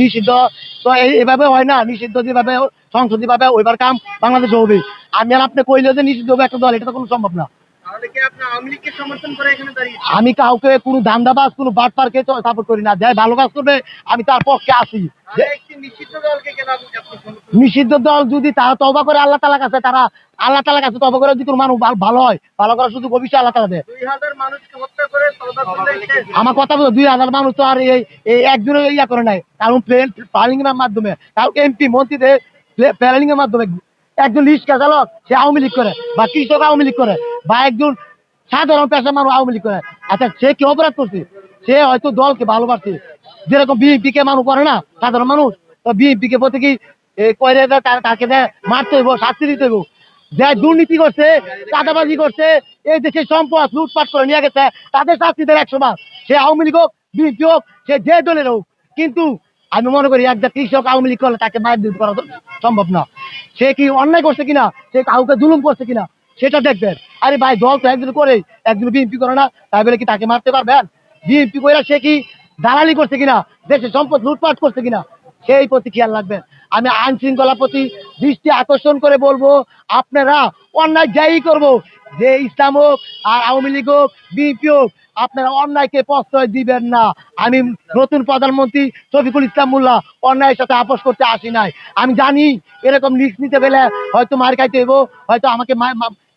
নিষিদ্ধ। তো এই- এভাবে হয় না, নিষিদ্ধ যেভাবে সংসদীয় ভাবে ওইবার কাম বাংলাদেশে হবে আমি আর আপনি কইলে যে নিষিদ্ধ হবে একটা দল, এটা তো কোনো সম্ভব না। করে আমি কাউকে কোনো ধান্দাবাজ কোনো বাট পার্কে সাপোর্ট করি না। যাই ভালো কাজ করবে আমি তার পক্ষে আসি নিষিদ্ধ কেন দল যদি তারা তবা করে আল্লাহ তালা কাছে তারা আল্লাহ তালা কাছে তবা করে যদি কোনো মানুষ ভালো হয় ভালো করার সুযোগ অবশ্যই আল্লাহ তালা দেয়। করে। আমার কথা বলো দুই হাজার মানুষ তো আর এই একজনের ইয়া করে নাই। কারণ প্লেন প্লানিং এর মাধ্যমে কারণ এমপি মন্ত্রীদের প্ল্যানিং এর মাধ্যমে একজন রিক্সা চালক, সে আওয়ামী লীগ করে, বা কৃষক আওয়ামী লীগ করে, বা একজন সাধারণ পেশা মানুষ আওয়ামী লীগ করে। আচ্ছা সে কি অপরাধ করছে? সে হয়তো দলকে ভালোবাসছে যেরকম বিএনপি কে মানুষ করে না, সাধারণ মানুষ, তো বিএনপি কে প্রতি কি তাকে মারতে হইব, শাস্তি দিতে হইব। যে দুর্নীতি করছে, চাঁদাবাজি করছে, এই দেশের সম্পদ লুটপাট করে নিয়ে গেছে, তাদের শাস্তি দেয় একশো বার। সে আওয়ামী লীগ হোক, বিএনপি হোক, সে যে দলের হোক। কিন্তু আমি মনে করি একটা কৃষক আওয়ামী লীগ করলে তাকে মায়ের করা সম্ভব না। সে কি অন্যায় করছে কিনা? সে কাউকে জুলুম করছে কিনা? সেটা দেখবেন। আরে ভাই, দল তো একজন করে একজন বিএনপি করে না, তাই বলে কি তাকে মারতে পারবেন বিএনপি করে সে কি দালালি করছে কিনা? দেশের সম্পদ লুটপাট করছে কিনা? সেই প্রতি খেয়াল রাখবেন। আমি আইন শৃঙ্খলা প্রতি দৃষ্টি আকর্ষণ করে বলব, আপনারা অন্যায় যাই করব, যে ইসলাম হোক আর আওয়ামী লীগ হোক, বিএনপি হোক আপনারা অন্যায়কে প্রশ্রয় দিবেন না। আমি নতুন প্রধানমন্ত্রী শফিকুল ইসলাম মোল্লা অন্যায়ের সাথে আপোষ করতে আসি নাই। আমি জানি এরকম রিস্ক নিতে পেলে হয়তো মার খাইতে হইব হয়তো আমাকে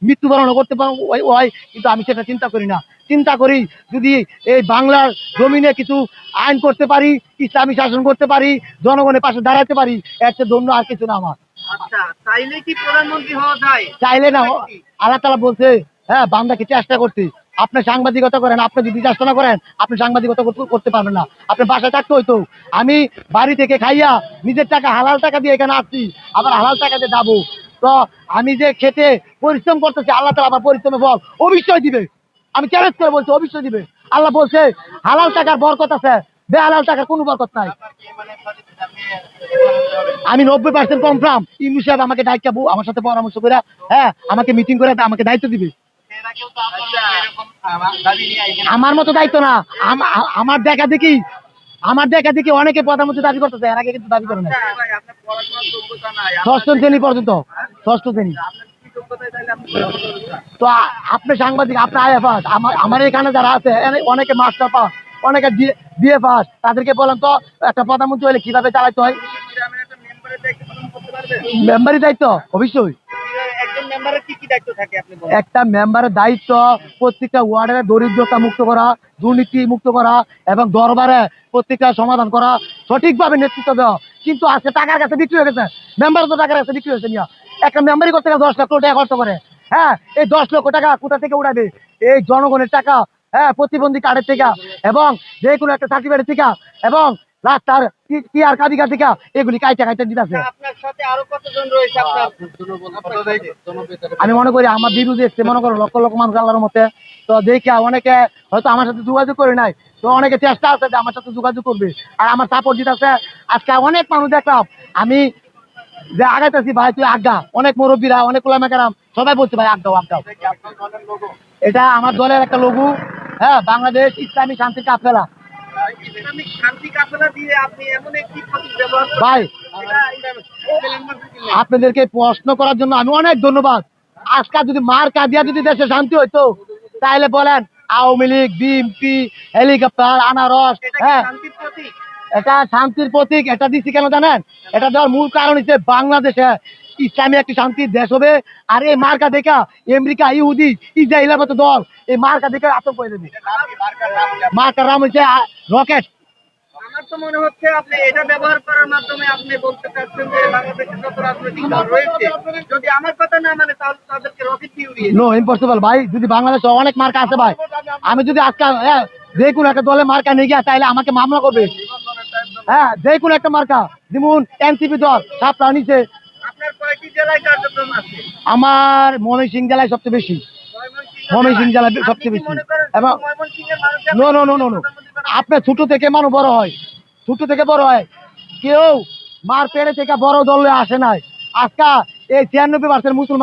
মৃত্যুবরণ করতে পার- হয়- কিন্তু আমি সেটা চিন্তা করি না। চিন্তা করি যদি এই বাংলার জমিনে কিছু আইন করতে পারি ইসলামী শাসন করতে পারি জনগণের পাশে দাঁড়াতে পারি এর চেয়ে ধন্য আর কিছু না আমার। আচ্ছা চাইলে কি প্রধানমন্ত্রী হওয়া যায়? চাইলে না আল্লাহ তালা বলছে হ্যাঁ বান্দাকে চেষ্টা করতে। আপনি সাংবাদিকতা করেন, আপনি যদি চেষ্টা করেন, আপনি সাংবাদিকতা করতে- পারবেন না। আপনি বাসায় থাকতে হইতো। আমি বাড়ি থেকে খাইয়া নিজের টাকা, হালাল টাকা দিয়ে এখানে আসছি, আবার হালাল টাকা দিয়ে যাব। তো আমি যে খেতে পরিশ্রম করতেছি, আল্লাহ তালা আমার পরিশ্রমে ফল অবশ্যই দিবে। আমি চ্যালেঞ্জ করে বলছি, অবশ্যই দিবে। আল্লাহ বলছে, হালাল টাকার বরকত আছে বে হালাল টাকার কোনো বরকত নাই। আমি নব্বই পার্সেন্ট কনফার্ম ইমু সাহেব আমাকে দায়িত্ব আমার সাথে পরামর্শ করে হ্যাঁ আমাকে মিটিং করে আমাকে দায়িত্ব দিবে। আমার মতো দায়িত্ব না। আমার দেখা দেখি আমার দেখা দেখি অনেকে প্রধানমন্ত্রী দাবি করতেছে এর আগে কিন্তু দাবি করে না। ষষ্ঠ শ্রেণি পর্যন্ত ষষ্ঠ শ্রেণি? তো আপনি সাংবাদিক আপনি আয়া পাস আমার আমার এখানে যারা আছে অনেকে মাস্টার পাস অনেকে বিএ পাস তাদেরকে বলেন তো একটা প্রধানমন্ত্রী হলে কীভাবে চালাইতে হয়? মেম্বারের দায়িত্ব অবশ্যই। একটা মেম্বারের দায়িত্ব প্রত্যেকটা ওয়ার্ডের দরিদ্রতা মুক্ত করা, দুর্নীতি মুক্ত করা এবং দরবারে প্রত্যেকটা সমাধান করা সঠিকভাবে নেতৃত্ব দেওয়া। কিন্তু আজকে টাকার কাছে বিক্রি হয়ে গেছে। মেম্বার তো টাকার কাছে বিক্রি হয়েছে নিয়া একটা মেম্বারই করতে গেলে দশ লক্ষ টাকা খরচ করে। হ্যাঁ এই দশ লক্ষ টাকা কোথা থেকে উড়াবে? এই জনগণের টাকা হ্যাঁ প্রতিবন্ধী কার্ডের থেকে এবং যে কোনো একটা সার্টিফিকেটের থেকে এবং রাস্তার কি আর কাবিকা থেকে এগুলি কাইটা কাইটা দিতেছে। আপনার সাথে আরও কতজন রয়েছে আপনার? আমি মনে করি আমার বিরুদ্ধে এসছে মনে করো লক্ষ লক্ষ মানুষ আল্লাহর মতে তো দেখে অনেকে হয়তো আমার সাথে যোগাযোগ করে নাই। তো অনেকে চেষ্টা আছে যে আমার সাথে যোগাযোগ করবে। আর আমার সাপোর্ট দিতেছে। আজকে অনেক মানুষ দেখলাম আমি যে আগাইতেছি ভাই তুই আজ্ঞা অনেক মুরব্বীরা অনেক ওলামেকারাম সবাই বলছে ভাই আজ্ঞাও আজ্ঞাও এটা আমার দলের একটা লঘু হ্যাঁ বাংলাদেশ ইসলামী শান্তি কাফেলা। ইসলামিক ভাই আপনাদেরকে প্রশ্ন করার জন্য আমি অনেক ধন্যবাদ। আজকাল যদি মার কাঁদিয়া যদি দেশে শান্তি হইতো তাহলে বলেন আওয়ামী লীগ বিএনপি হেলিকপ্টার আনারস হ্যাঁ। এটা শান্তির প্রতীক এটা দিচ্ছি কেন জানেন? এটা দেওয়ার মূল কারণ হচ্ছে বাংলাদেশে ইসলামী একটি শান্তির দেশ হবে। আর এই মার্কা দেখা আমেরিকা ইহুদি ইসরায়েলের মতো দল এই মার্কা দেখে আতঙ্ক হয়ে যাবে। মার্কার নাম হচ্ছে রকেট। আমার তো মনে হচ্ছে আপনি এটা ব্যবহার করার মাধ্যমে আপনি বলতে চাচ্ছেন যে বাংলাদেশের যত রাজনৈতিক দল রয়েছে যদি আমার কথা না মানে তাহলে তাদেরকে রকেট দিয়ে উড়িয়ে নো ইম্পসিবল ভাই। যদি বাংলাদেশে অনেক মার্কা আছে ভাই আমি যদি আজকে যে কোনো একটা দলে মার্কা নিয়ে গিয়া তাহলে আমাকে মামলা করবে। হ্যাঁ যে কোনো একটা মার্কা। যেমন এনসিপি দল সাপটা নিচে আমার ময়মনসিং জেলায় সবচেয়ে বেশি। ময়মনসিং জেলায়? সবচেয়ে বেশি। এবং নো নো নো নো আপনার ছোট থেকে মানুষ বড় হয়। ছোট থেকে বড় হয়। কেউ মার পেড়ে থেকে বড় দলে আসে নাই। আজকা এই ছিয়ানব্বই পার্সেন্ট মুসলমান